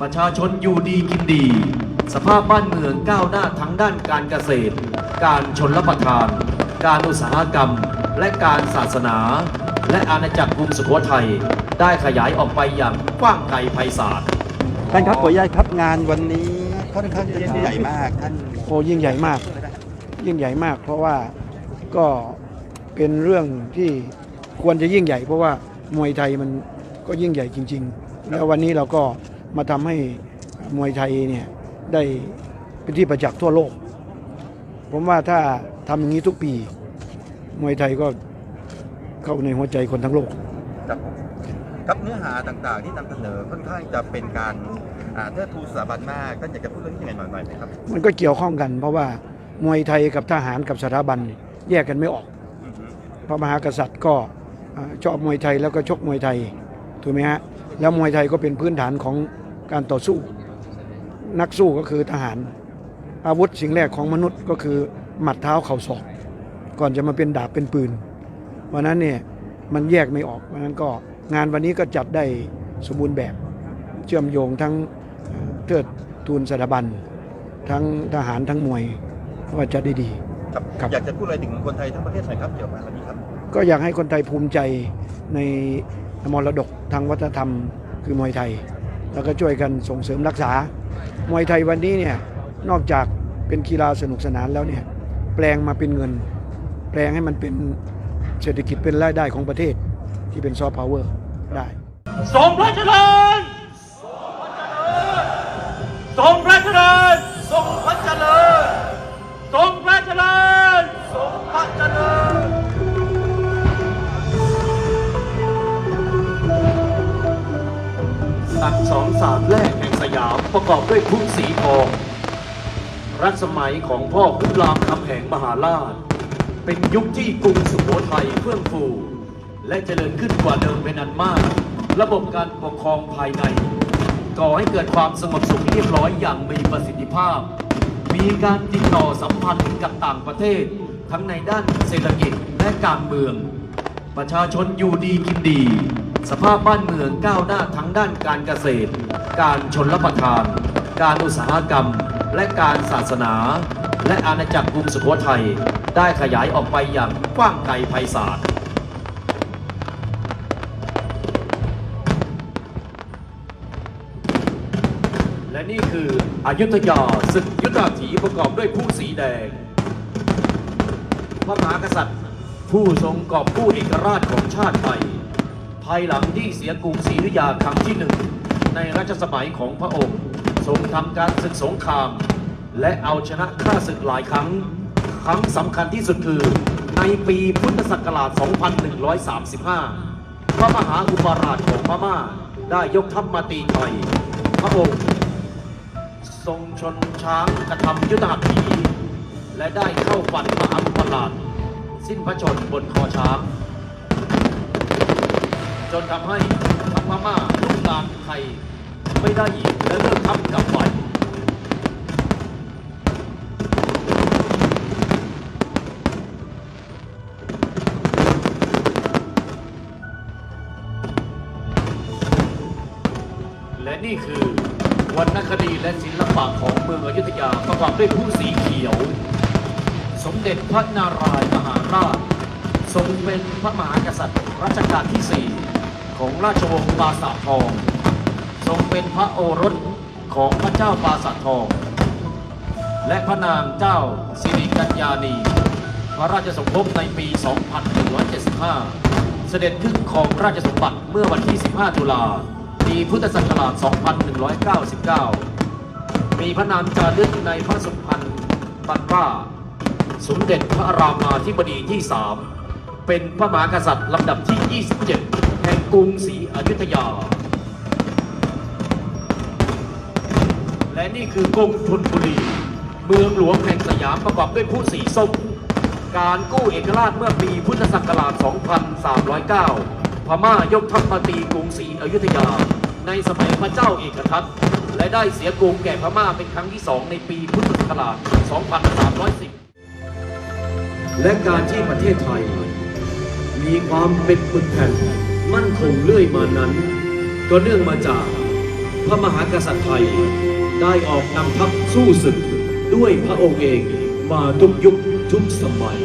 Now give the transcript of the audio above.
ประชาชนอยู่ดีกินดี สภาพบ้านเมืองก้าวหน้าทั้งด้านการเกษตร การชนรับประทาน การอุตสาหกรรม และการศาสนา และอาณาจักรกรุงสุโขทัยได้ขยายออกไปอย่างกว้างไกลไพศาลท่านครับขออนุญาตครับงานวันนี้ค่อนข้างจะยิ่งใหญ่มากท่านโอ้ยิ่งใหญ่มาก ยิ่งใหญ่มาก เพราะว่าก็เป็นเรื่องที่ควรจะยิ่งใหญ่ เพราะว่ามวยไทยมันก็ยิ่งใหญ่จริง ๆ แล้ววันนี้เราก็ มาทำให้มวยไทยเนี่ยได้เป็นที่ประจักษ์ทั่วโลก ผมว่าถ้าทำอย่างนี้ทุกปี มวยไทยก็เข้าในหัวใจคนทั้งโลก ครับผมครับเนื้อหาต่างๆ ที่นำเสนอค่อนข้างจะเป็นการอ่าเทิดทูนสถาบันมากท่านอยากจะพูดเรื่องนี้ยังไงหน่อยๆไหมครับมันก็เกี่ยวข้องกัน เพราะว่ามวยไทยกับทหารกับสถาบันเนี่ยแยกกันไม่ออก อือฮึพระมหากษัตริย์ก็อ่าชอบมวยไทยแล้วก็ชกมวยไทยถูกไหมฮะแล้วมวยไทยก็เป็นพื้นฐานของ การต่อสู้ นักสู้ก็คือทหาร อาวุธสิ่งแรกของมนุษย์ก็คือหมัดเท้าเข่าศอก ก่อนจะมาเป็นดาบเป็นปืนวันนั้นเนี่ยมันแยกไม่ออกวันนั้นก็งานวันนี้ก็จัดได้สมบูรณ์แบบเชื่อมโยงทั้งเอ่อเทิดทูนสถาบัน ทั้งทหารทั้งมวยว่าจะได้ดีครับครับอยากจะพูดอะไรถึงคนไทยทั้งประเทศหน่อยครับเกี่ยวกับวันนี้ครับ ก็อยากให้คนไทยภูมิใจในมรดกทางวัฒนธรรมคือมวยไทย แล้วก็ช่วยกันส่งเสริมรักษามวยไทยวันนี้เนี่ยนอกจากเป็นกีฬาสนุกสนานแล้วเนี่ยแปลงมาเป็นเงิน แปลงให้มันเป็นเศรษฐกิจเป็นรายได้ของประเทศที่เป็นซอฟต์พาวเวอร์ได้ทรงพระเจริญทรงพระเจริญทรงพระเจริญทรงพระเจริญ ตักสองสามแรกแห่งสยามประกอบด้วยทุกสีทอง รัชสมัยของพ่อขุนรามคำแหงมหาราช เป็นยุคที่กรุงสุโขทัยเฟื่องฟู และเจริญขึ้นกว่าเดิมเป็นอันมาก ระบบการปกครองภายใน ก่อให้เกิดความสงบสุขเรียบร้อยอย่างมีประสิทธิภาพ มีการติดต่อสัมพันธ์กับต่างประเทศ ทั้งในด้านเศรษฐกิจและการเมือง ประชาชนอยู่ดีกินดี สภาพบ้านเมืองก้าวหน้าทั้งด้านการเกษตร การชนรับประทาน การอุตสาหกรรม และการศาสนา และอาณาจักรกรุงสุโขทัยได้ขยายออกไปอย่างกว้างไกลไพศาลและนี่คืออยุธยาศึกยุทธาถีประกอบด้วยผู้สีแดง พระมหากษัตริย์ ผู้ทรงกอบกู้เอกราชของชาติไทย ภายหลังที่เสียกรุงศรีอยุธยาครั้งที่หนึ่งในรัชสมัยของพระองค์ทรงทำการศึกสงคราม และเอาชนะข้าศึกหลายครั้ง ครั้งสำคัญที่สุดคือ ในปีพุทธศักราช 2135 พระมหาอุปราชของพม่าได้ยกทัพมาตีไทยพระองค์ ทรงชนช้างกระทำยุทธหัตถีและได้เข้าฟันมหาอุปราช สิ้นพระชนบนคอช้าง จนทำให้ทัพพม่าลุกลามไทยไม่ได้อีกและเลิกทัพกลับไปและนี่คือวรรณคดีและศิลปะของเมืองอยุธยาประกอบด้วยผู้สีเขียว สมเด็จพระนารายณ์มหาราช ทรงเป็นพระมหากษัตริย์รัชกาลที่สี่ ของราชวงศ์ปราสาททอง ทรงเป็นพระโอรสของพระเจ้าปราสาททอง และพระนางเจ้าสิริกัญญาณี พระราชสมภพในปี 2175 เสด็จขึ้นครองราชสมบัติเมื่อวันที่ 15 ตุลาปีพุทธศักราช 2199 มีพระนามจารึกในพระสุพรรณบัตรว่าสมเด็จพระรามาธิบดีที่ 3 เป็นพระมหากษัตริย์ลำดับที่ 27 กรุงศรีอยุธยา และนี่คือกรุงธนบุรี เมืองหลวงแห่งสยามประกอบด้วยผู้สีส้ม การกู้เอกราชเมื่อปีพุทธศักราช 2309 พม่ายกทัพมาตีกรุงศรีอยุธยา ในสมัยพระเจ้าเอกทัตและได้เสียกรุงแก่พม่าเป็นครั้งที่สองในปีพุทธศักราช 2310 และการที่ประเทศไทยมีความเป็นปึกแผ่น มั่นคงเรื่อยมานั้น ก็เนื่องมาจากพระมหากษัตริย์ไทยได้ออกนำทัพสู้ศึกด้วยพระองค์เองมาทุกยุคทุกสมัย